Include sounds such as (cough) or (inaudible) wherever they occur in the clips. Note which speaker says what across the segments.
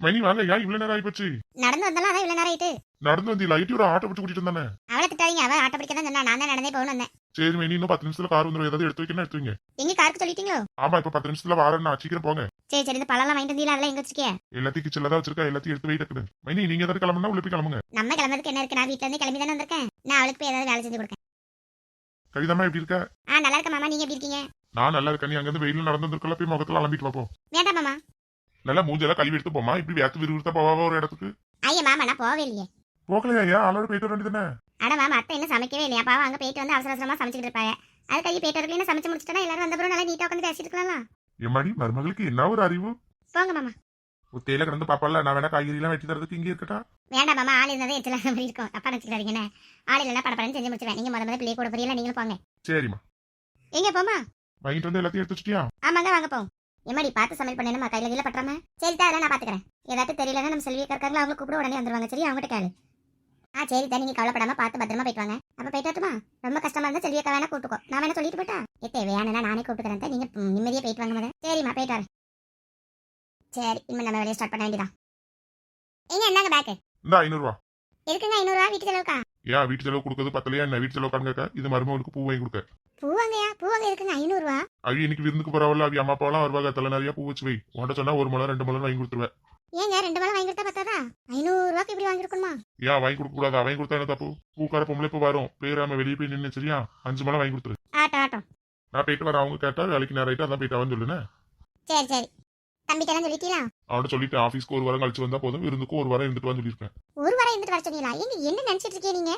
Speaker 1: மணி வாங்க ஏன் இவ்வளவு நேரம் ஆயிப்போச்சு.
Speaker 2: நடந்து வந்தாலும் அதான் இவ்வளவு நேரம் ஆயிட்டு.
Speaker 1: நடந்து வந்து லைட்டி ஒரு ஆட்டோ பிடிச்சு கூட்டிட்டு வந்தானே?
Speaker 2: அவளை திட்டாதீங்க அவ ஆட்ட பிடிக்க தான் சொன்னா. நான் தான் நடந்தே போகணும் வந்தேன்.
Speaker 1: சரி மணி இன்னும் பத்து நிமிஷத்துல கார் வந்துடும் ஏதாவது எடுத்து வைக்கணும் எடுத்து வைங்க.
Speaker 2: எங்க காருக்கு சொல்லிட்டீங்களோ?
Speaker 1: ஆமா இப்ப பத்து நிமிஷத்துல வாரேன். சீக்கிரம் போங்க.
Speaker 2: சரி சரி இந்த பழம்லாம் வாங்கிட்டு வந்தீங்களா? அதெல்லாம் எங்க வச்சிருக்கே
Speaker 1: எல்லாத்தையும் கிச்சன்ல தான் வச்சிருக்கா எல்லாத்தையும் எடுத்து வெயிட் இருக்குது. மணி நீங்க ஏதாவது கிளம்புனா உள்ள போய் கிளம்புங்க.
Speaker 2: நம்ம கிளம்புறதுக்கு என்ன இருக்கு? நான் வீட்ல இருந்து கிளம்பி தானே வந்திருக்கேன். நான் அவளுக்கு போய் ஏதாவது வேலை செஞ்சு கொடுக்கேன்.
Speaker 1: கவிதமா எப்படி இருக்க?
Speaker 2: ஆ நல்லா இருக்க மாமா. நீங்க எப்படி இருக்கீங்க?
Speaker 1: நான் நல்லா இருக்கேன். நீ அங்கிருந்து வெயில நடந்து வந்திருக்கல போய் முகத்துல அலம்பிட்டு பார்ப்போம்
Speaker 2: வேண்டாம் மாமா.
Speaker 1: நல்லா மூஞ்செல்லாம் கழுவி எடுத்து போமா இப்படி வேத்து விறுவிறுத்தா போவா ஒரு இடத்துக்கு?
Speaker 2: ஐயா மாமா நான் போகவே இல்லையே
Speaker 1: போகலையா ஏன் ஆளோட போயிட்டு வர வேண்டியதானே
Speaker 2: ஆனா மாமா அத்தை இன்னும் சமைக்கவே இல்லையா? பாவம் அங்க போயிட்டு வந்து அவசர அவசரமா சமைச்சிட்டு இருப்பாங்க. அது கையை போயிட்டு வரலாம் சமைச்சு முடிச்சிட்டா எல்லாரும் வந்த பிறகு நல்லா நீட்டா உட்காந்து பேசிட்டு இருக்கலாம்
Speaker 1: எம்மாடி மருமகளுக்கு என்ன ஒரு அறிவு?
Speaker 2: போங்க மாமா.
Speaker 1: தேயில கிடந்து பாப்பால நான் வேணா காய்கறி எல்லாம் வெட்டி தரதுக்கு இங்கே இருக்கட்டா?
Speaker 2: வேண்டாம் மாமா. ஆள் இருந்தாலே எச்சலாம் மாதிரி இருக்கும். அப்பா நினைச்சுக்காதீங்கண்ணே ஆள் இல்லைன்னா படப்படன்னு செஞ்சு முடிச்சிருவேன். நீங்க முத முத பிள்ளை கூட புரியல நீங்களும் போங்க.
Speaker 1: சரிம்மா.
Speaker 2: எங்க போமா
Speaker 1: வாங்கிட்டு வந்து எல்லாத்தையும் எடுத்து வச்சிட்டியா?
Speaker 2: ஆமாங்க வாங்க போவோம். எம்மாடி பார்த்து சமையல் பண்ணணுமா கையில கீழே பட்டுறாம? சரி தான் நான் பாத்துக்கிறேன் ஏதாச்சும் தெரியலன்னா நம்ம செல்வி இருக்காங்களா அவங்க கூப்பிட உடனே வந்துருவாங்க. சரி அவங்ககிட்ட கேளு. ஆ சரி தான் நீங்க கவலைப்படாம பார்த்து பத்திரமா போயிட்டு வாங்க. அப்ப போயிட்டு வரட்டுமா? ரொம்ப கஷ்டமா இருந்தா செல்வியக்கா வேணா கூப்பிட்டுக்கோ. நான் வேணா சொல்லிட்டு போட்டா ஏ தேவையானா நானே கூப்பிட்டுக்கிறேன். நீங்க நிம்மதியா போயிட்டு வாங்க முதல்ல சரிம்மா போயிட்டு வரேன். சரி இனிமே நம்ம வெளியே ஸ்டார்ட் பண்ண வேண்டியதான் எங்க என்னங்க பேக்கு
Speaker 1: இந்த ஐநூறுவா.
Speaker 2: இருக்குங்க ஐநூறுரூவா வீட்டு செலவுக்கா?
Speaker 1: ஏன் வீட்டு செலவு கொடுக்கறது பத்தலையா என்ன? வீட்டு செலவு காண்க இது மருமகளுக்கு பூ வாங்கி கொடுக்க.
Speaker 2: பூவாங்கயா? பூவாங்க இருக்குங்க ஐநூறுரூவா
Speaker 1: அவி இன்னைக்கு விருந்துக்கு போறவள்ள அவி அம்மா அப்பாவெல்லாம் வருவாங்க. தலை நிறைய பூ வச்சு வை. உன்கிட்ட சொன்னா ஒரு முளம் ரெண்டு முளம் வாங்கி கொடுத்துருவேன்.
Speaker 2: ஏங்க ரெண்டு மலை வாங்கி கொடுத்தா பத்தாதா? ஐநூறுரூவாக்கு இப்படி வாங்கிருக்கணுமா
Speaker 1: ஏன் வாங்கி கொடுக்க கூடாது? வாங்கி கொடுத்தா என்ன தப்பு? பூக்கார பொம்பளை இப்போ வரும். பேராம வெளியே போய் நின்று சரியா? அஞ்சு முளம் வாங்கி கொடுத்துரு.
Speaker 2: ஆட்டம் ஆட்டம்.
Speaker 1: நான் போயிட்டு வரேன். அவங்க கேட்டா வேலைக்கு நேரம் ஆயிட்டு அதான் போயிட்டு சொல்லுனேன்
Speaker 2: சரி சரி. தம்பிட்டெல்லாம் சொல்லிட்டீங்களா?
Speaker 1: அவன்கிட்ட சொல்லிட்டு ஆஃபீஸ்க்கு ஒரு வாரம் கழிச்சு வந்தா போதும். விருந்துக்கும் ஒரு வாரம் இருந்துட்டு வந்து சொல்லியிருக்கேன்.
Speaker 2: ஒரு வர சொன்னீங்களா? எங்க என்ன நினைச்சிட்டு இருக்கீங்க நீங்க?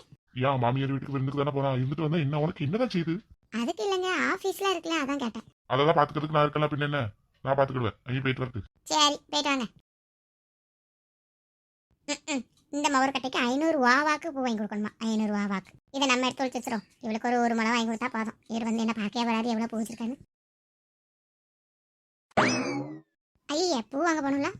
Speaker 1: ஏன் மாமியார் வீட்டுக்கு விருந்துக்கு தானே போறான் இருந்துட்டு வந்தா என்ன? உனக்கு என்னதான் செய்யுது
Speaker 2: அதுக்கு இல்லைங்க ஆபீஸ்ல இருக்குல்ல அதான் கேட்டேன்.
Speaker 1: அதெல்லாம் பாத்துக்கிறதுக்கு நான் இருக்கலாம் பின்ன என்ன? நான் பாத்துக்கிடுவேன். அங்கே போயிட்டு வரது.
Speaker 2: சரி போயிட்டு வாங்க. இந்த மவர் கட்டைக்கு ஐநூறு வாவாக்கு பூ வாங்கி கொடுக்கணுமா? ஐநூறு வாவாக்கு. இதை நம்ம எடுத்து வச்சு வச்சிரும் இவளுக்கு ஒரு ஒரு மலை வாங்கி கொடுத்தா போதும். இவர் வந்து என்ன பார்க்கவே வராது எவ்வளவு பூ வச்சிருக்கான்னு ஐயா பூ வாங்க போகணும்ல?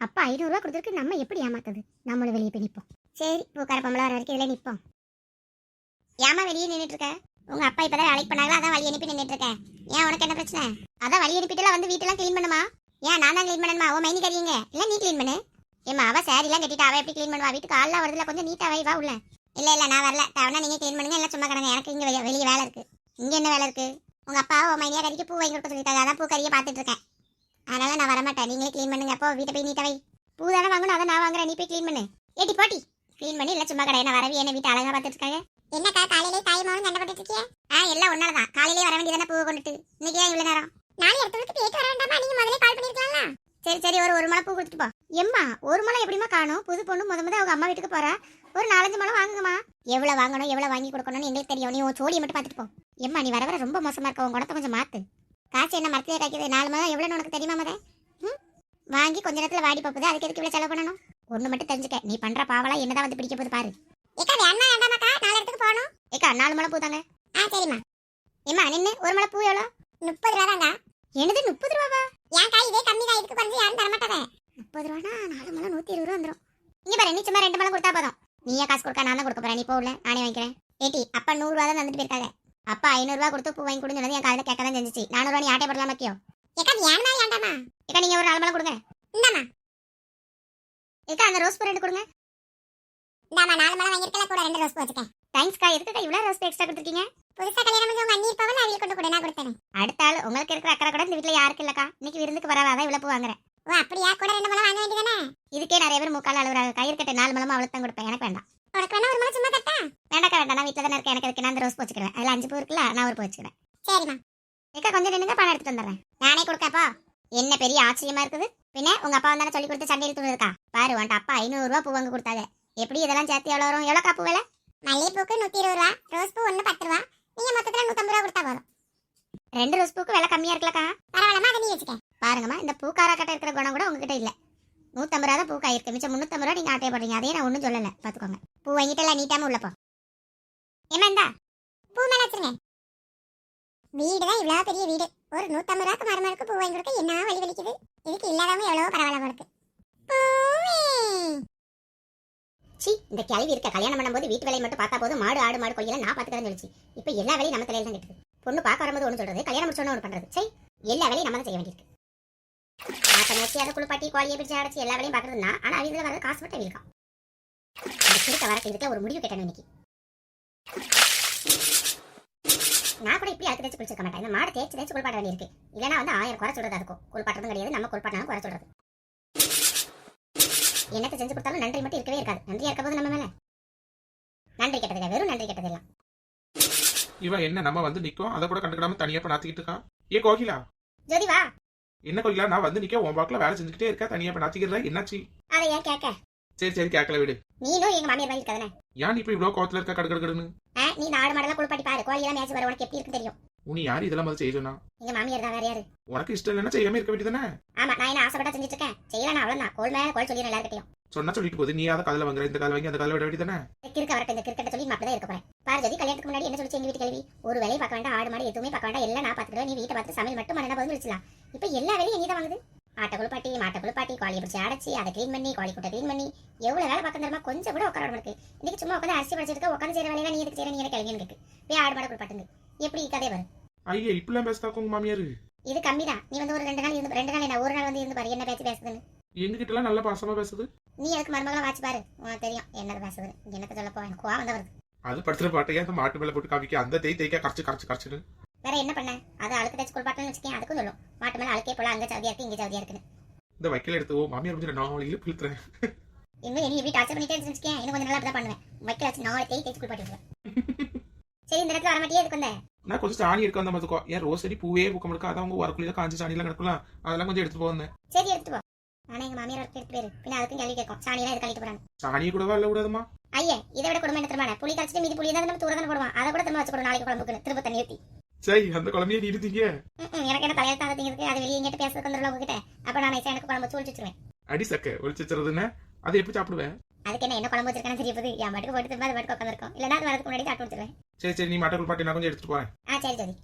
Speaker 2: அப்பா ஐநூறுரூவா கொடுத்துருக்கு நம்ம எப்படி ஏமாத்துது நம்மளும் வெளியே போய் நிற்போம் சரி பூக்கார பொம்பளை வர வரைக்கும் இதில் நிற்போம் ஏமா வெளியே நின்றுட்டு இருக்க? உங்க அப்பா இப்பதான் வேலைக்கு பண்ணாங்களா? அதான் வழி அனுப்பி நின்றுட்டு இருக்கேன். ஏன் உனக்கு என்ன பிரச்சனை? அதான் வழி அனுப்பிட்டுலாம் வந்து வீட்டெல்லாம் க்ளீன் பண்ணுமா? ஏன் நான் தான் க்ளீன் பண்ணணுமா? ஓ மைனி கறியுங்க இல்ல நீ க்ளீன் பண்ணு. ஏமா அவ சாரிலாம் கட்டிட்டு அவ எப்படி க்ளீன் பண்ணுவா? வீட்டுக்கு ஆள்லாம் வருதுல கொஞ்சம் நீட்டா வை வா உள்ள. இல்ல இல்ல நான் வரல. தேவனா நீங்க க்ளீன் பண்ணுங்க. எல்லாம் சும்மா கிடங்க. எனக்கு இங்க வெளியே வேலை இருக்கு. இங்க என்ன வேலை இருக்கு? உங்க அப்பா ஓ மைனியா கறிக்கு பூ வாங்கி கொடுக்க சொல்லிட்டாங்க அதான் பூ கறியை பார்த்துட்டு இருக்கேன். அதனால நான் வரமாட்டேன். நீங்களே க்ளீன் பண்ணுங்க. அப்போ வீட்டை போய் நீட்டா வை. பூ தானே வாங்கணும்? அதை நான் வாங்குறேன். நீ போய் க்ளீன் பண்ணு. ஏட்டி போட்டி. க்ளீன் பண்ணி. இல்ல சும்மா கடை. என்ன வரவி? என்ன வீட்டை அழகா பார்த்துட்டு இருக்காங்க என்னக்கா காலையிலே தாய் மகனும் சண்டை போட்டுட்டு இருக்கியா ஆ எல்லாம் ஒன்னாலதான் காலையிலே வர வேண்டியதானே பூ கொண்டுட்டு. இன்னைக்கு ஏன் இவ்வளவு நேரம்? நாளை இடத்துக்கு போயிட்டு வர வேண்டாமா? நீங்க முதல்ல கால் பண்ணிருக்கலாம்ல? சரி சரி. ஒரு ஒரு மலை பூ கொடுத்துட்டு போ. எம்மா ஒரு மலை எப்படிமா காணும்? புது பொண்ணு முத முத அவங்க அம்மா வீட்டுக்கு போறா. ஒரு நாலஞ்சு மலை வாங்குங்கம்மா. எவ்வளவு வாங்கணும் எவ்வளவு வாங்கி கொடுக்கணும்னு எங்களுக்கு தெரியும். நீ உன் சோடியை மட்டும் பார்த்துட்டு போ. எம்மா நீ வர வர ரொம்ப மோசமா இருக்க. உன் குணத்தை கொஞ்சம் மாத்து. காசு என்ன மரத்திலே காய்க்குது? நாலு மலை எவ்வளவு உனக்கு தெரியுமா மத? ம்? வாங்கி கொஞ்ச நேரத்துல வாடி போகுது அதுக்கு எதுக்கு இவ்வளவு செலவு பண்ணணும்? ஒண்ணு மட்டும் தெரிஞ்சுக்க. நீ பண்ற பாவலா என்னதான் வந்து பிடிக்க போகுது பாரு. ஏக்கா வேணா வேண்டாமாக்கா நாலு இடத்துக்கு போகணும். ஏக்கா நாலு மலை பூ தாங்க ஆ சரிம்மா. ஏம்மா நின்னு. ஒரு மலை பூ எவ்வளோ முப்பது ரூபா தாங்க என்னது முப்பது ரூபாவா? ஏன்க்கா இதே கம்மி தான். இதுக்கு குறைஞ்சு யாரும் தர மாட்டாங்க. முப்பது ரூபானா நாலு மலை நூத்தி இருபது ரூபா வந்துடும் இங்க பாரு நீ சும்மா ரெண்டு மலை கொடுத்தா போதும். நீயே காசு கொடுக்க நான் தான் கொடுக்க போறேன். நீ போகல நானே வாங்கிக்கிறேன். ஏட்டி அப்பா நூறு ரூபா தான் தந்துட்டு போயிருக்காங்க. அப்பா ஐநூறு ரூபா கொடுத்து பூ வாங்கி கொடுன்னு என் காலையில கேட்க தான் செஞ்சுச்சு. நானூறு ரூபா நீ ஆட்டை போடலாம் மக்கியோ ஏக்கா ஏன்மா ஏண்டாமா ஏக்கா நீங்க ஒரு நாலு கொடுங்க. இந்தாமா ஏக்கா அந்த ரோஸ் பூ ரெண்டு கொடுங்க. இந்தாமா நாலு மலை வாங்கிருக்கல கூட ரெண்டு ரோஸ் பூ வச்சுக்கேன் தேங்க்ஸ்க்கா எதுக்குக்கா இவ்வளவு ரோஸ் எக்ஸ்ட்ரா கொடுத்துருக்கீங்க? புதுசா கல்யாணம் பண்ணி உங்க அண்ணி இருப்பவன் அவங்களுக்கு கொண்டு கூட நான் கொடுத்தேன் அடுத்த ஆள் உங்களுக்கு இருக்கிற அக்கறை கூட இந்த வீட்ல யாருக்கு இல்லக்கா. இன்னைக்கு விருந்துக்கு வராத அதான் இவ்வளவு பூ வாங்குறேன். ஓ அப்படியா? கூட ரெண்டு மலை வாங்க வேண்டியதானே? இதுக்கே நிறைய பேர் முக்கால் அழுகுறாங்க. கயிறு கட்ட நாலு மலமா அவளுக்கு தான் கொடுப்பேன். எனக்கு வேண்டாம். உனக்கு வேணா ஒரு மலை சும்மா தட்டா? வேண்டாக்கா வேண்டாம். நான் வீட்டில் தானே இருக்கேன். எனக்கு அதுக்கு நான் அந்த ரோஸ் பூ வச்சுக்கிறேன் அதில் அஞ்சு பூ இருக்குல்ல நான் ஒரு பூ வச்சுக்கிறேன். சரிம்மா. ஏக்கா கொஞ்சம் நின்னுங்க. பணம் எடுத்துட்டு வந்துடுறேன். நானே கொடுக்கப்பா என்ன பெரிய ஆச்சரியமா இருக்குது. பின்ன உங்க அப்பா வந்தானே சொல்லி கொடுத்து சண்டை இழுத்து இருக்கா? பாரு உன்ட்ட அப்பா ஐநூறு ரூபா பூ வாங்க கொடுத்தாங்க எப்படி இதெல்லாம் சேர்த்து எவ்வளோ வரும்? எவ்வளோ காப்பு விலை? மல்லிகைப்பூக்கு நூற்றி இருபது ரூபா. ரோஸ் பூ ஒன்று பத்து ரூபா. நீங்க மொத்தத்துல நூத்தம்பது ரூபா கொடுத்தா போதும். ரெண்டு ரோஸ் பூக்கு விலை கம்மியா இருக்கலக்கா பரவாயில்லமா அதை நீ வச்சுக்க. பாருங்கம்மா இந்த பூக்காரா கட்ட இருக்கிற குணம் கூட உங்ககிட்ட இல்ல. நூத்தம்பது ரூபா தான் பூக்கா இருக்கு மிச்சம் முன்னூத்தம்பது ரூபா நீங்க ஆட்டைய போடுறீங்க. அதையே நான் ஒன்றும் சொல்லல. பாத்துக்கோங்க. பூ வாங்கிட்டு நீட்டாம உள்ள போ. ஏமா இந்தா பூ மேல வச்சிருங்க. வீடு தான் இவ்வளவு பெரிய வீடு. ஒரு நூத்தம்பது ரூபாய்க்கு மருமகளுக்கு பூ வாங்கி கொடுக்க என்ன வழி வலிக்குது? இதுக்கு இல்லாதவங்க எவ்வளவோ பரவாயில்ல போலுக்கு சி இந்த கிளவி இருக்க. கல்யாணம் பண்ணும்போது வீட்டு வேலையை மட்டும் பார்த்தா போதும். மாடு ஆடு மாடு கொய்யெல்லாம் நான் பார்த்துக்கிறேன்னு சொல்லிச்சு. இப்போ எல்லா வேலையும் நம்ம தலையில் தான் கட்டுது. பொண்ணு பார்க்க வரும்போது ஒன்று சொல்றது கல்யாணம் முடிச்சோன்னு ஒன்று பண்றது. சரி எல்லா வேலையும் நம்ம தான் செய்ய வேண்டியிருக்கு. ஆட்ட மேய்ச்சி அதை குளிப்பாட்டி கோழியை பிடிச்சி அடைச்சி எல்லா வேலையும் பார்க்கறதுனா ஆனா அவங்க வர காசு மட்டும் வீழ்காம் அந்த கிறுக்க வரக்கு இதுக்கு ஒரு முடிவு கேட்டேன் இன்னைக்கு. நான் கூட இப்படி அழுக்கு தேய்ச்சி குளிச்சிருக்க மாட்டேன். இந்த மாடு தேய்ச்சி தேய்ச்சி குளிப்பாட்ட வேண்டியிருக்கு. இல்லைன்னா வந்து ஆயிரம் குறை சொல்றது குளிப்பாட்டுறதும் கிடையாது நம்ம குளிப்பாட்டினாலும் குறை சொல்றது. என்னத்தை செஞ்சு கொடுத்தாலும் நன்றி மட்டும் இருக்கவே இருக்காது. நன்றியா இருக்க போது நம்ம மேல. நன்றி வெறும் நன்றி கெட்டது எல்லாம்
Speaker 3: இவன் என்ன நம்ம வந்து நிக்கும்? அதை கூட கண்டுக்கிடாம தனியா இப்ப நாத்திக்கிட்டு இருக்கா? ஏ கோகிலா?
Speaker 2: ஜோதி வா.
Speaker 3: என்ன கோகிலா நான் வந்து நிக்க உன் பாக்குல வேலை செஞ்சுக்கிட்டே இருக்கா தனியா இப்ப நாத்திக்கிறதா என்னாச்சு?
Speaker 2: அதை ஏன் கேட்க?
Speaker 3: சரி சரி கேட்கல விடு.
Speaker 2: நீனும் எங்க மாமியார் மாதிரி இருக்காதானே?
Speaker 3: ஏன் நீ இப்ப இவ்வளவு கோவத்துல இருக்கா கடு கடுன்னு?
Speaker 2: நீ இந்த ஆடு மாடெல்லாம் குளிப்பாட்டி பாரு. கோழியெல்லாம் மேய்ச்சி வர உனக்கு எப்படி இருக்குன்னு தெரியும்.
Speaker 3: உனி யாரு இதெல்லாம் முதல்ல செய்ய சொன்னா
Speaker 2: எங்க மாமியார் தான் வேற யாரு?
Speaker 3: உனக்கு இஷ்டம் இல்லைன்னா செய்யாம இருக்க வேண்டியதானே
Speaker 2: ஆமா நான் என்ன ஆசைப்பட்டா செஞ்சுட்டு இருக்கேன்? செய்யலாம் அவ்வளவுதான். கோல் மேல கோல் சொல்லிடுறேன் எல்லாருக்கிட்டையும்
Speaker 3: சொன்னா சொல்லிட்டு போகுது. நீ அதை காதுல வாங்குற இந்த கால வாங்கி அந்த கால விட வேண்டியதானே
Speaker 2: இந்த கிறுக்க வரட்டும் இந்த கிரிக்கெட்ட சொல்லி அப்படிதான் இருக்க போறேன். பாரு ஜோதி கல்யாணத்துக்கு முன்னாடி என்ன சொல்லிச்சு எங்க வீட்டு கேள்வி ஒரு வேலையை பார்க்க வேண்டாம் ஆடு மாடு எதுவுமே பார்க்க வேண்டாம் எல்லாம் நான் பாத்துக்கிறேன் நீ வீட்டை பார்த்து சமையல் மட்டும் மரண பதில் வச்சுலாம் இப்ப எல்லா வேலையும் நீ தான் வாங்குது. ஆட்டை குளிப்பாட்டி மாட்டை குளிப்பாட்டி கோழியை பிடிச்சி அடைச்சி அதை க்ளீன் பண்ணி கோழி கூட்ட க்ளீன் பண்ணி எவ்வளவு வேலை பார்க்க தரமா கொஞ்சம் கூட உட்கார இருக்கு இன்னைக்கு சும்மா உட்காந்து அரிசி படிச்சிருக்க உட்காந்து செய்யற வேலையில நீ எதுக்கு செய்யற? நீ எனக்கு இருக்கு போய் ஆடு மாடு குளிப்பாட்டுங்க எப்படி கதை வரும்
Speaker 3: ஐயா இப்பெல்லாம் பேசுதாக்கும் உங்க மாமியாரு.
Speaker 2: இது கம்மி தான் நீ வந்து ஒரு ரெண்டு நாள் இருந்து ரெண்டு நாள் என்ன ஒரு நாள் வந்து இருந்து பாரு என்ன பேச்சு பேசுதுன்னு.
Speaker 3: எங்க கிட்ட எல்லாம் நல்ல பாசமா பேசுது?
Speaker 2: நீ அதுக்கு மருமகளை வாச்சு பாரு. உனக்கு தெரியும். என்னது பேசுதுன்னு என்னத்த சொல்ல போ எனக்கு கோவம் வருது.
Speaker 3: அது படுத்துற பாட்டையே அந்த மாட்டு மேல போட்டு காமிக்க? அந்த தேய் தேய்க்க கரைச்சு கரைச்சு கரைச்சுன்னு.
Speaker 2: வேற என்ன பண்ண? அது அழுக்கு தேய்ச்சி குளிப்பாட்டணும்னு வச்சுக்கேன். அதுக்கும் சொல்லும். மாட்டு மேல அழுக்கே போல அங்க சவுதியா இருக்கு இங்க சவுதியா இருக்குன்னு.
Speaker 3: இந்த வைக்கல எடுத்து ஓ மாமியார் கொஞ்சம் நான் அவளையில பிழுத்துறேன்
Speaker 2: இன்னும் நீ எப்படி டார்ச்சர் பண்ணிட்டே வச்சுக்கேன். இன்னும் கொஞ்சம் நல்லா அப்படிதான் பண்ணுவேன். வைக்கல வச்சு நாளை தேய் தேய்ச்சி குளிப்பாட்டி விடுவேன் சரி இந்த இடத்துல வர மாட்டியே இதுக்கு வந்த?
Speaker 3: நான் கொஞ்சம் சாணி எடுக்க வந்த மாதிரி ஏன் ரோஸ் செடி பூவே பூக்க முடியும் அதான் உங்க வரக்குள்ள காஞ்சி சாணிலாம் கிடக்கலாம் அதெல்லாம் கொஞ்சம் எடுத்து போந்தேன்
Speaker 2: சரி எடுத்து போ. ஆனா எங்க மாமியார் ஒருத்தர் எடுத்து போயிரு பின்ன அதுக்கும் கேள்வி கேட்கும். சாணியெல்லாம் எது கழிக்க போறாங்க
Speaker 3: சாணியை கூடவா இல்ல
Speaker 2: ஐயே இதை விட குடும்பம் என்ன புளி கரைச்சிட்டு மீதி புளி தான் நம்ம தூர தானே போடுவான். அதை கூட திரும்ப வச்சு போடும் நாளைக்கு குழம்புக்கு திரும்ப தண்ணி ஊத்தி.
Speaker 3: சரி அந்த குழம்பையே நீ இருந்தீங்க
Speaker 2: எனக்கு என்ன திங்கிறதுக்கு அது வெளியே எங்கிட்ட பேசுறதுக்கு வந்துடல உங்ககிட்ட. அப்ப நான் நைஸா எனக்கு குழம்பு வச்சிருவேன்.
Speaker 3: அடி சக்க ஒழிச்சு வச்சுறதுன்னு அதை எப்படி சாப்பிடுவேன்?
Speaker 2: அதுக்கு என்ன என்ன குழம்பு வச்சிருக்கேன்னு தெரிய போகுது. என் பாட்டுக்கு போட்டு திரும்ப அது பாட்டுக்கு உட்காந்துருக்கும். இல்லைன்னா அது வரதுக்கு முன்னாடி சாப்பிட்டு வச்சிருவேன்
Speaker 3: சரி சரி நீ மாட்டக்குள் பாட்டி நான் கொஞ்சம் எடுத்துட்டு போறேன்.
Speaker 2: ஆ சரி ஜோதி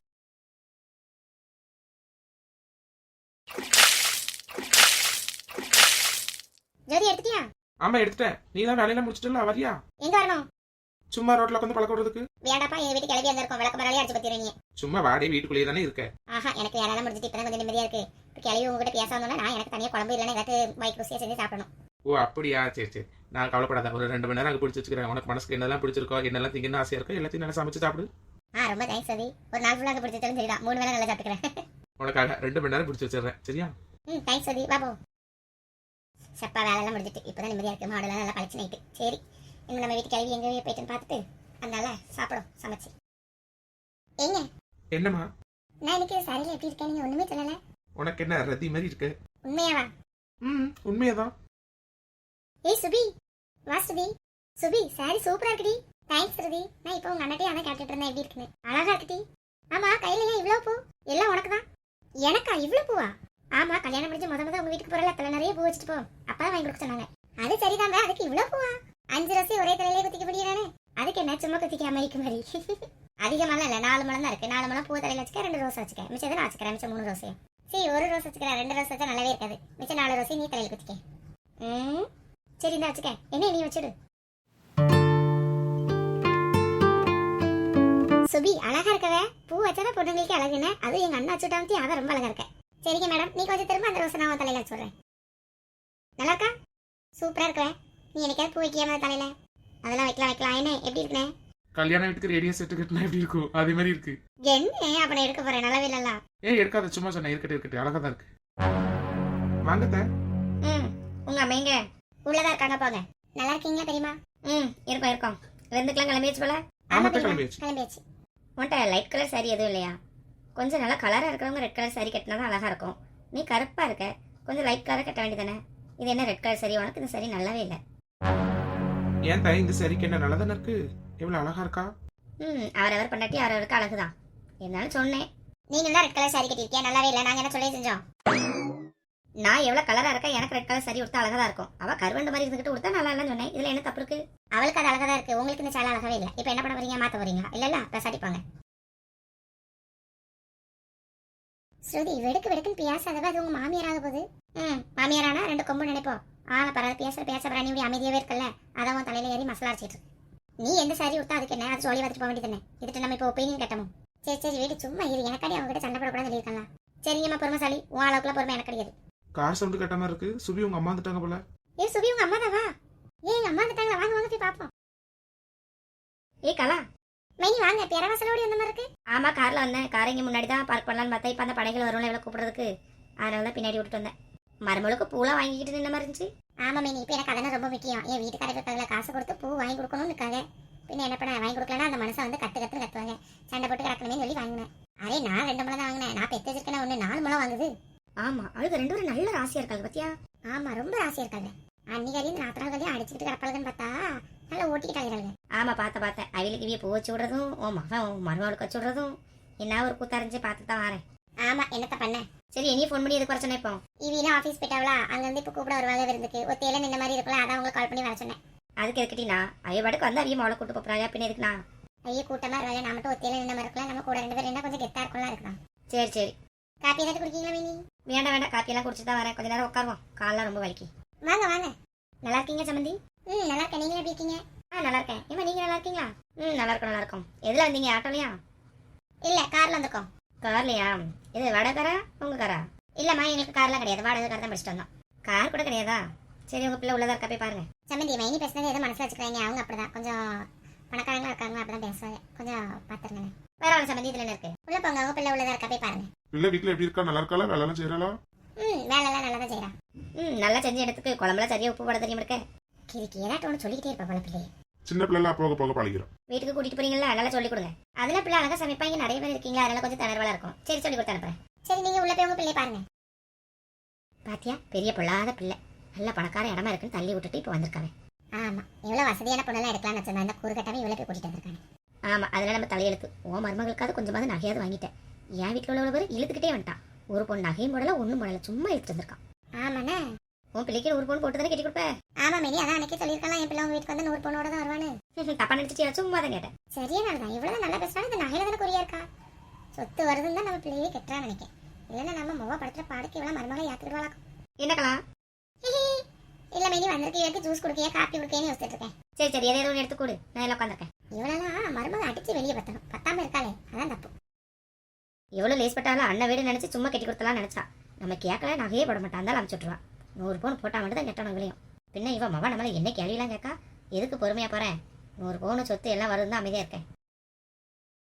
Speaker 2: ஜோதி எடுத்துட்டியா?
Speaker 3: ஆமா எடுத்துட்டேன். நீ தான் வேலையெல்லாம் முடிச்சிட்டல வரியா?
Speaker 2: எங்க வரணும்?
Speaker 3: சும்மா ரோட்ல உட்காந்து பழக்க விடுறதுக்கு.
Speaker 2: வேண்டாப்பா எங்க வீட்டு கிளவி இருக்கும் விளக்க மராலே அடிச்சு பத்திர நீ.
Speaker 3: சும்மா வாடி வீட்டுக்குள்ளேயே தானே இருக்க
Speaker 2: ஆஹா எனக்கு வேலையெல்லாம் முடிஞ்சிட்டு இப்பதான் கொஞ்சம் நிம்மதியா இருக்கு. இப்போ கிளவி உங்ககிட்ட பேச வந்தோம்னா நான் எனக்கு தனியா குழம்பு இல்லைன்னா ஏதாச்சும் மைக் ருசியா செஞ்சு சாப்பிடணும்.
Speaker 3: ஓ அப்படியா? சரி சரி. நான் கவலைப்படாத. ஒரு ரெண்டு மணி நேரம் அங்கே பிடிச்சி வச்சுக்கிறேன். உனக்கு மனசுக்கு என்னெல்லாம் பிடிச்சிருக்கோ என்னெல்லாம் திங்கன்னு ஆசையா இருக்கோ எல்லாத்தையும் நல்லா சமைச்சு சாப்பிடு.
Speaker 2: ஆ ரொம்ப தேங்க்ஸ் ஜோதி. ஒரு நாள் ஃபுல்லாக பிடிச்சாலும் சரிதான். மூணு வேளை நல்லா சாப்பிட்டுக்கிறேன்.
Speaker 3: உனக்காக ரெண்டு மணி நேரம் பிடிச்சி வச்சிடுறேன். சரியா?
Speaker 2: ம் தேங்க்ஸ் ஜோதி. பாபு செப்பா வேலையெல்லாம் முடிஞ்சிட்டு இப்போதான் நிம்மதியா இருக்கு. மாடெல்லாம் நல்லா பழிச்சு நைட்டு சரி இனிமே நம்ம வீட்டு கிளவி எங்க போயிட்டுன்னு பார்த்துட்டு அதனால சாப்பிடும் சமைச்சு. ஏங்க?
Speaker 3: என்னம்மா?
Speaker 2: நான் இன்னைக்கு சரியில்லை எப்படி இருக்கேன் நீங்க ஒண்ணுமே சொல்லல.
Speaker 3: உனக்கு என்ன ரத்தி மாதிரி இருக்கு?
Speaker 2: உண்மையாவா?
Speaker 3: ம் உண்மையதான்.
Speaker 2: ஏய் சுபி. வா சுபி. சுபி சாரி சூப்பரா இருக்குடி. தேங்க்ஸ் ரதி. நான் இப்போ உங்க அண்ணட்டையும் அதான் கேட்டுட்டு இருந்தேன் எப்படி இருக்குன்னு. அழகா இருக்குடி. ஆமா கையில ஏன் இவ்வளவு பூ? எல்லாம் உனக்கு தான் எனக்கா இவ்வளவு பூவா? ஆமா கல்யாணம் முடிஞ்சு முத முத உங்க வீட்டுக்கு போறல தலை நிறைய பூ வச்சுட்டு போ. அப்பதான் வாங்கி கொடுக்க சொன்னாங்க. அது சரிதாங்க அதுக்கு இவ்வளவு பூவா? அஞ்சு ரசி ஒரே தலையிலே குத்திக்க முடியாதானே? அதுக்கு என்ன சும்மா குத்திக்க அமெரிக்க மாதிரி? (laughs) அதிகமெல்லாம் இல்ல நாலு மலம் தான் இருக்கு. நாலு மலம் பூ தலையில வச்சுக்க ரெண்டு ரோஸ் வச்சுக்க. மிச்சம் நான் வச்சுக்கிறேன் மிச்சம் மூணு ரோஸே சரி ஒரு ரோஸ் வச்சுக்கிறேன் ரெண்டு ரோஸ் வச்சா நல்லாவே இருக்காது. மிச்சம் நாலு ரோஸையும் நீ தலையில குத்திக்க. ம்? சரி இந்த வச்சுக்க. என்ன நீ வச்சுடு. சுபி அழகா இருக்கவ? பூ வச்சாதான் பொண்ணுங்களுக்கு அழகுன்னு அது எங்க அண்ணா சுட்டாமத்தி அவன் ரொம்ப அழகா இருக்க. சரிங்க மேடம். நீ கொஞ்சம் திரும்ப அந்த ரோஸ் நான் தலையில வச்சுடுறேன் நல்லா இருக்கா சூப்பரா இருக்கவ நீ எனக்காவது பூ வைக்காம தலையில? அதெல்லாம் வைக்கலாம் வைக்கலாம். என்ன எப்படி இருக்குனே?
Speaker 3: கல்யாண வீட்டுக்கு ரேடியோ செட்டு கட்டினா எப்படி இருக்கும் அதே மாதிரி இருக்கு.
Speaker 2: என்ன? அப்ப நான் எடுக்க போறேன். நல்லாவே இல்லல்ல.
Speaker 3: ஏன் எடுக்காத. சும்மா சொன்னேன் இருக்கட்டும் இருக்கட்டும். அழகா தான் இருக்கு. வாங்கத்த
Speaker 2: ம் உங்க அம்மைங்க உள்ளதா இருக்காங்க போங்க. நல்லா இருக்கீங்களா தெரியுமா ம் இருக்கோம் இருக்கோம். ரெண்டுக்கெல்லாம் கிளம்பியாச்சு போல?
Speaker 3: ஆமாத்த கிளம்பியாச்சு.
Speaker 2: கிளம்பியாச்சு.
Speaker 4: உன்ட்ட லைட் கலர் saree எதுவும் இல்லையா? கொஞ்சம் நல்லா கலராக இருக்கிறவங்க ரெட் கலர் saree கட்டினா தான் அழகாக இருக்கும். நீ கருப்பாக இருக்க கொஞ்சம் லைட் கலராக கட்ட வேண்டியதானே இது என்ன ரெட் கலர் saree? உனக்கு இந்த saree நல்லாவே இல்லை.
Speaker 3: ஏன் தாய் இந்த சரிக்கு என்ன நல்லா தானே இருக்கு? எவ்வளவு அழகா இருக்கா?
Speaker 4: ம் அவரவர் பண்ணாட்டி அவரவருக்கு அழகு தான் இருந்தாலும் சொன்னேன்.
Speaker 2: நீங்க தான் ரெட் கலர் சாரி கட்டிருக்கியா நல்லாவே இல்லை. நாங்க என்ன சொல்லி செஞ்சோம்?
Speaker 4: நான் எவ்வளோ கலராக இருக்கேன் எனக்கு ரெட் கலர் saree கொடுத்தா அழகாக தான் இருக்கும். அவள் கருவண்டு மாதிரி இருந்துக்கிட்டு கொடுத்தா நல்லா இல்லைன்னு சொன்னேன். இதில் என்ன தப்பு இருக்கு?
Speaker 2: அவளுக்கு அது அழகா தான் இருக்கு. உங்களுக்கு இந்த சேலை அழகாவே இல்லை. இப்போ என்ன பண்ண போறீங்க? மாத்த போறீங்க இல்லல்ல பெசாட்டி போங்க ஸ்ருதி வெடுக்கு வெடுக்குன்னு பேசாதவ அது உங்க மாமியாராக போகுது. ம் மாமியாரானா? ரெண்டு கொம்பு நினைப்போம். ஆனா பரவாயில்ல பேசுற பேச பிராணி இப்படி அமைதியாவே இருக்கல அதான் உன் தலையில ஏறி மசாலா அரைச்சிட்டு. நீ எந்த சாரி விட்டா அதுக்கு என்ன? அது சொல்லி வந்துட்டு போக வேண்டியது இதுட்டு நம்ம இப்போ ஒப்பீனியன் கட்டணும். சரி சரி வீடு சும்மா இரு. எனக்காடி அவங்க கிட்ட சண்டை போடக்கூடாது சொல்லியிருக்கலாம் சரிங்கம்மா பொறுமைசாலி. உன் அளவுக்குள்ள பொறுமை எனக்கு கிடையாது.
Speaker 3: கார் சவுண்டு கேட்ட மாதிரி இருக்கு. சுபி உங்க அம்மா வந்துட்டாங்க போல.
Speaker 2: ஏ சுபி உங்க அம்மா தாவா ஏ எங்க அம்மா வந்துட்டாங்களா? வாங்க வாங்க போய் பாப்போம்.
Speaker 4: ஏ கலா.
Speaker 2: மைனி வாங்க பேரவாசலோடி வந்த மாதிரி இருக்கு.
Speaker 4: ஆமா கார்ல வந்தேன். காரை இங்க முன்னாடி தான் பார்க் பண்ணலான்னு பார்த்தா இப்போ அந்த படைகள் வரும்ல இவ்வளோ கூப்பிடுறதுக்கு. அதனால தான் பின்னாடி விட்டுட்டு வந்தேன். மருமகளுக்கு பூலாம் வாங்கிக்கிட்டு நின்ன மாதிரி இருந்துச்சு.
Speaker 2: ஆமா மைனி. இப்ப எனக்கு அதெல்லாம் ரொம்ப முக்கியம். என் வீட்டுக்காரருக்கு அதில் காசு கொடுத்து பூ வாங்கி கொடுக்கணும்னு இருக்காங்க. பின்ன என்ன பண்ண வாங்கி கொடுக்கலன்னா அந்த மனசை வந்து கத்து கத்துன்னு கத்துவாங்க சண்டை போட்டு கிடக்கணுமே சொல்லி வாங்கினேன். அரே நான் ரெண்டு முளை தான் வாங்கினேன். நான் பெத்து வச்சிருக்கேன் ஒன்று நாலு முளை வாங்குது.
Speaker 4: ஆமா அவளுக்கு ரெண்டு பேரும் நல்ல ராசியா இருக்காங்க பத்தியா?
Speaker 2: ஆமா ரொம்ப ராசியா இருக்காங்க. அன்னிகாரியும் நாத்தனார்களையும் அடிச்சுக்கிட்டு கிடப்பாளுன்னு பார்த்தா நல்லா ஓட்டிக்கிட்டாங்க
Speaker 4: ஆமா பார்த்தேன் பார்த்தேன் அவளுக்கு இவிய பூ வச்சு விடுறதும் உன் மகன் உன் மருமகளுக்கு வச்சு விடுறதும் என்ன ஒரு கூத்தரைஞ்சு பார்த்து தான் வரேன்.
Speaker 2: ஆமா என்னத்த பண்ண?
Speaker 4: சரி இனி ஃபோன் பண்ணி எதுக்கு வர சொன்னேன் இப்போ?
Speaker 2: இவினா ஆஃபீஸ் போயிட்டாவளா? அங்க இருந்து இப்போ கூப்பிட வருவாங்க விருந்துக்கு. ஒத்தையில நின்ன மாதிரி இருக்கலாம் அதான் உங்களுக்கு கால் பண்ணி வர சொன்னேன்.
Speaker 4: அதுக்கு எதுக்கிட்டீனா அவைய பாட்டுக்கு வந்து அவைய மவளை கூட்டு போறாங்க பின்ன எதுக்குண்ணா
Speaker 2: ஐயோ கூட்டமா இருவாங்க நான் மட்டும் ஒத்தையில நின்ன மாதிரி இருக்கலாம் நம்ம கூட ரெண்டு பேரும் என்ன கொஞ்சம் கெத்தா இருக்கலாம் இருக்கலாம்
Speaker 4: சரி சரி.
Speaker 2: காப்பி ஏதாவது குடிக்கீங்களா மினி
Speaker 4: வேண்டாம் வேண்டாம். காப்பியெல்லாம் குடிச்சு தான் வரேன். கொஞ்ச நேரம் உட்காருவோம். கால்லாம் ரொம்ப வலிக்கு.
Speaker 2: வாங்க வாங்க.
Speaker 4: நல்லா இருக்கீங்க சம்மந்தி
Speaker 2: ம் நல்லா இருக்கேன் நீங்க எப்படி இருக்கீங்க?
Speaker 4: ஆ நல்லா இருக்கேன் ஏமா நீங்க நல்லா இருக்கீங்களா ம் நல்லா இருக்கும் நல்லா இருக்கும் எதுல வந்தீங்க? ஆட்டோலையா?
Speaker 2: இல்ல கார்ல வந்திருக்கோம்
Speaker 4: கார்லையா? இது வாடகை காரா உங்க காரா
Speaker 2: இல்லம்மா எங்களுக்கு கார்லாம் கிடையாது. வாடகை கார் தான்
Speaker 4: படிச்சுட்டு வந்தோம். கார் கூட கிடையாதா? சரி உங்க பிள்ளை உள்ளதா இருக்கா? போய் பாருங்க.
Speaker 2: சம்மந்தி மைனி பேசுனது ஏதோ மனசுல வச்சுக்கிறாங்க. அவங்க அப்படிதான். கொஞ்சம் பணக்காரங்களா இருக்காங்க அப்படிதான் பேசுவாங்க. கொஞ்சம் பாத்துருங்க
Speaker 4: வேற ஒரு சம்மந்தி இதுல இருக்கு?
Speaker 2: உள்ள போங்க. அவங்க பிள்ளை உள்ளதா இருக்கா? போய் பாருங்க.
Speaker 1: பிள்ளை வீட்டுல எப்படி இருக்கா? நல்லா இருக்காளா? வேலைலாம் செய்யறாளா?
Speaker 2: ம் வேலை எல்லாம் நல்லா தான் செய்யறான்
Speaker 4: ம் நல்லா செஞ்ச இடத்துக்கு குழம்புல சரியா உப்பு போட தெரியும் இருக்க?
Speaker 2: கிரிக்கி ஏதாட்டும் ஒன்று சொல்லிக்கிட்டே இருப்பா போல பிள்ளைய.
Speaker 1: சின்ன பிள்ளைலாம் போக போக பழகிறோம்
Speaker 4: வீட்டுக்கு கூட்டிட்டு போறீங்களா நல்லா சொல்லி கொடுங்க. அதுல பிள்ளை அழகா சமைப்பாங்க நிறைய பேர் இருக்கீங்களா? அதனால கொஞ்சம் திணறவலா இருக்கும். சரி சொல்லி கொடுத்து அனுப்புறேன்.
Speaker 2: சரி நீங்க உள்ள போய் உங்க பிள்ளைய பாருங்க.
Speaker 4: பாத்தியா? பெரிய பொல்லாத பிள்ளை. நல்ல பணக்கார இடமா இருக்குன்னு தள்ளி விட்டுட்டு இப்போ வந்திருக்காங்க
Speaker 2: ஆமா. எவ்வளவு வசதியான பொண்ணெல்லாம் எடுக்கலாம்னு வச்சிருந்தா அந்த கூறுகட்டாவே இவ்வளவு போய் கூட்டிட்டு வந்திருக்காங்க.
Speaker 4: ஆமா அதனால நம்ம தலையெழுத்து. ஓ மருமகளுக்காவது கொஞ்சமாவது நகையாவது வாங்கிட்டேன். என் வீட்டில் உள்ளவள பேர் இழுத்துக்கிட்டே வந்துட்டான். ஒரு பொண்ணு நகையும் போடல ஒன்றும் போடல. சும்மா இழுத்துட்டு வந்திருக்கான்.
Speaker 2: ஆமாண்ணே.
Speaker 4: உன் பிள்ளைக்கு ஒரு பொண்ணு போட்டு தானே கட்டி கொடுப்ப?
Speaker 2: ஆமா மினி அதான் அன்னைக்கு சொல்லியிருக்கலாம் என் பிள்ளை உங்க வீட்டுக்கு வந்து நூறு பொண்ணோட தான் வருவான்னு.
Speaker 4: தப்பா நினைச்சிட்டு சும்மா தான் கேட்டேன்.
Speaker 2: சரியா நல்லதான் இவ்வளவு நல்லா பேசினாலும் இந்த நகையில தானே குறியா இருக்கா? சொத்து வருதுன்னு தான் நம்ம பிள்ளையே கெட்டுறான்னு நினைக்கிறேன் இல்லைன்னா நம்ம முக படத்துல பாடுக்கு இவ்வளவு மருமகளை யாத்திடுவாளா
Speaker 4: என்னக்கலாம்
Speaker 2: இல்ல மினி வந்திருக்கு இவருக்கு ஜூஸ் குடுக்கையா காப்பி குடுக்கையான்னு யோசிச்சுட்டு இருக்கேன்.
Speaker 4: சரி சரி எதை ஒன்று எடுத்து கொடு. நான் எல்லாம் உட்காந்துருக்கேன்
Speaker 2: இவ்வளவுலாம் மருமகளை அடிச்சு வெளியே பத்தணும். பத்தாம இருக்காளே அதான் தப்பு.
Speaker 4: எவ்வளோ லேஸ் பட்டாலும் அண்ணன் வீடு நினைச்சு சும்மா கட்டி கொடுத்தலாம் நினைச்சா. நம்ம கேட்கல நகையே போட மாட்டான் தான் அனுப்பிச்சுட்ருவா நூறு பவுன் போட்டால் மட்டும் தான் விளையும். பின்ன இவன் மவன் நம்மளை என்ன கேள்விலாம் கேட்கா எதுக்கு பொறுமையாக போகிறேன் நூறு பவுன் சொத்து எல்லாம் வருதுன்னு தான் இருக்கேன்.